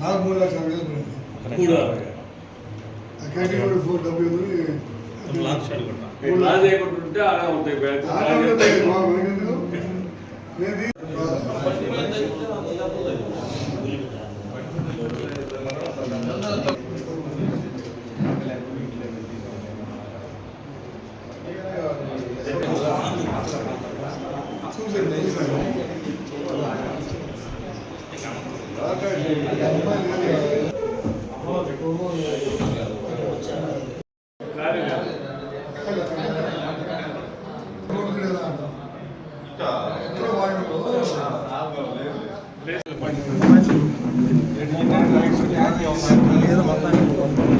నాకు మూడు లక్షల వేలు పడింది. కూడా ఆ కేటగిరీ ఫోర్ డబ్బులు లేకుంటుంటే అలా ఉంటాయి బ్యాగ్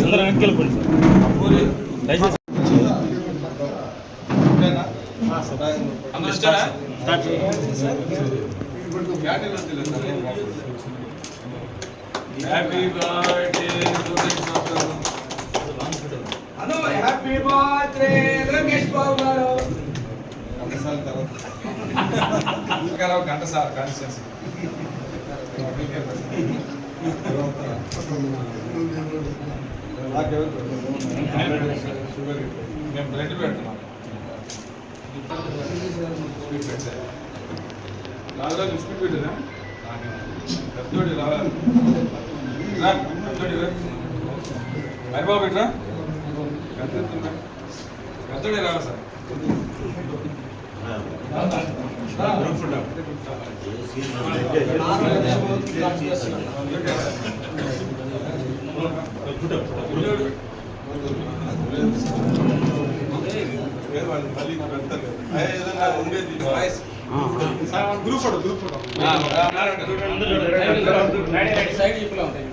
అందరూ వెనక్కి వెళ్ళిపోండి sir happy birthday happy birthday Lokesh Babu గారు కాన్స్టిట్యూన్సీ మేము బ్రెడ్ పెడుతున్నాం రాజురా బిస్కెట్ పెట్టినా పెద్దోడి రావాలి పెద్దోడి హరిబాబు ఇట్రా పెద్దోడి రావా sir? Group photo group photo side ఇప్పుడు ఉంటాయి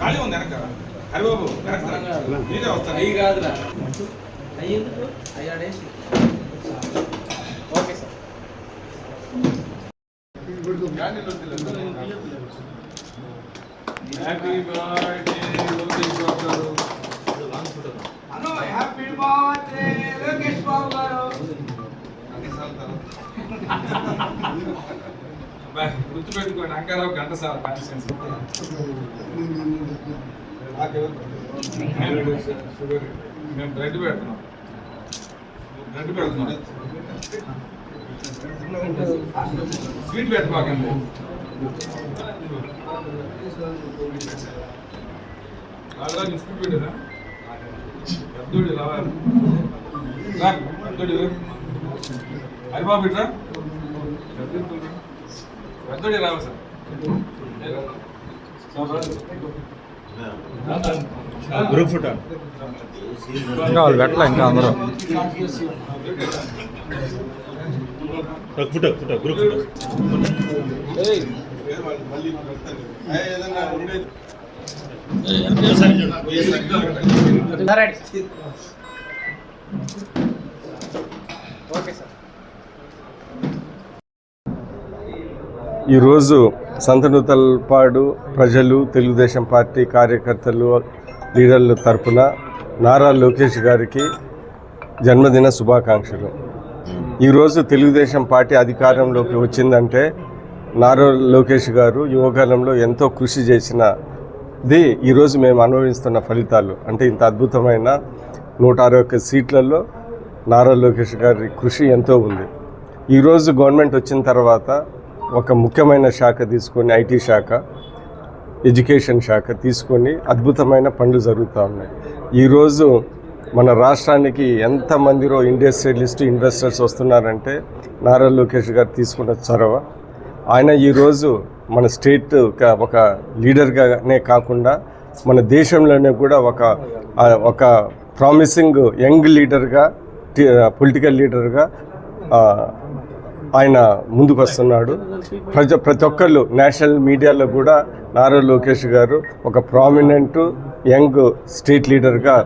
ఖాళీ ఉంది వెనక హరిబాబు మీరే వస్తాను అయ్యి కాదురా. అయ్యి ఎందుకు అయ్యాడేసి. Okay sir. Happy birthday Lokesh Babu garu అను హ్యాపీ బర్త్డే లోకేష్ బాబు గారు గుర్తుపెట్టుకోండి అంకారావు గంట సార్ కాన్స్టిట్యూన్సీ షుగర్ మేము బ్రెడ్ పెడుతున్నాం. బ్రెడ్ పెడుతున్నాం. స్వీట్ పెట్టబాకండి రాజురా బిస్కెట్ పెట్టారా? పెద్దోడు రావాలి రా. పెద్దోడి. హరిబాబు ఇట్రా? రావాలి సార్ సార్. Group photo. ఇంకా వాళ్ళు పెట్టలే ఇంకా అందరూ. Photo photo group photo. Okay sir. ఈరోజు సంతనూతలపాడు ప్రజలు తెలుగుదేశం పార్టీ కార్యకర్తలు లీడర్ల తరపున నారా లోకేష్ గారికి జన్మదిన శుభాకాంక్షలు. ఈరోజు తెలుగుదేశం పార్టీ అధికారంలోకి వచ్చిందంటే నారా లోకేష్ గారు యువకాలంలో ఎంతో కృషి చేసినది ఈరోజు మేము అనుభవిస్తున్న ఫలితాలు. అంటే ఇంత అద్భుతమైన నూట అరవై ఒక్క సీట్లలో నారా లోకేష్ గారి కృషి ఎంతో ఉంది. ఈరోజు గవర్నమెంట్ వచ్చిన తర్వాత ఒక ముఖ్యమైన శాఖ తీసుకొని ఐటీ శాఖ ఎడ్యుకేషన్ శాఖ తీసుకొని అద్భుతమైన పనులు జరుగుతూ ఉన్నాయి. ఈరోజు మన రాష్ట్రానికి ఎంతమందిరో ఇండస్ట్రియలిస్ట్ ఇన్వెస్టర్స్ వస్తున్నారంటే నారా లోకేష్ గారు తీసుకున్న చొరవ. ఆయన ఈరోజు మన స్టేట్ ఒక- లీడర్గానే కాకుండా మన దేశంలోనే కూడా ఒక ఒక ప్రామిసింగ్ యంగ్ లీడర్గా పొలిటికల్ లీడర్గా ఆయన ముందుకు వస్తున్నాడు ప్రజ ప్రతి ఒక్కళ్ళు నేషనల్ మీడియాలో కూడా నారా లోకేష్ గారు ఒక ప్రామినెంట్ యంగ్ స్టేట్ లీడర్గా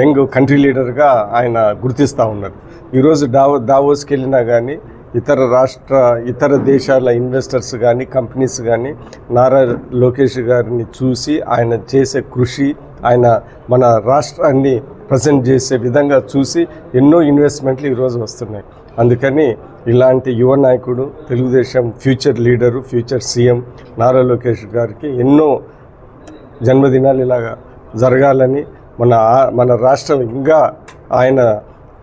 యంగ్ కంట్రీ లీడర్గా ఆయన గుర్తిస్తూ ఉన్నారు. ఈరోజు దావో దావోస్కి వెళ్ళినా కానీ ఇతర రాష్ట్ర ఇతర దేశాల ఇన్వెస్టర్స్ కానీ కంపెనీస్ కానీ నారా లోకేష్ గారిని చూసి ఆయన చేసే కృషి ఆయన మన రాష్ట్రాన్ని ప్రజెంట్ చేసే విధంగా చూసి ఎన్నో ఇన్వెస్ట్మెంట్లు ఈరోజు వస్తున్నాయి. అందుకని ఇలాంటి యువ నాయకుడు Telugu Desam future leader future CM Nara Lokesh గారికి ఎన్నో జన్మదినాలు ఇలాగా జరగాలని మన మన రాష్ట్రం ఇంకా ఆయన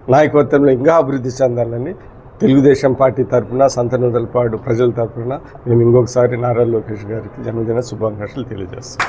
నాయకత్వంలో ఇంకా అభివృద్ధి చెందాలని తెలుగుదేశం పార్టీ తరఫున సంతనుదలపాడు ప్రజల తరఫున మేము ఇంకొకసారి నారా లోకేష్ గారికి జన్మదిన శుభాకాంక్షలు తెలియజేస్తాం.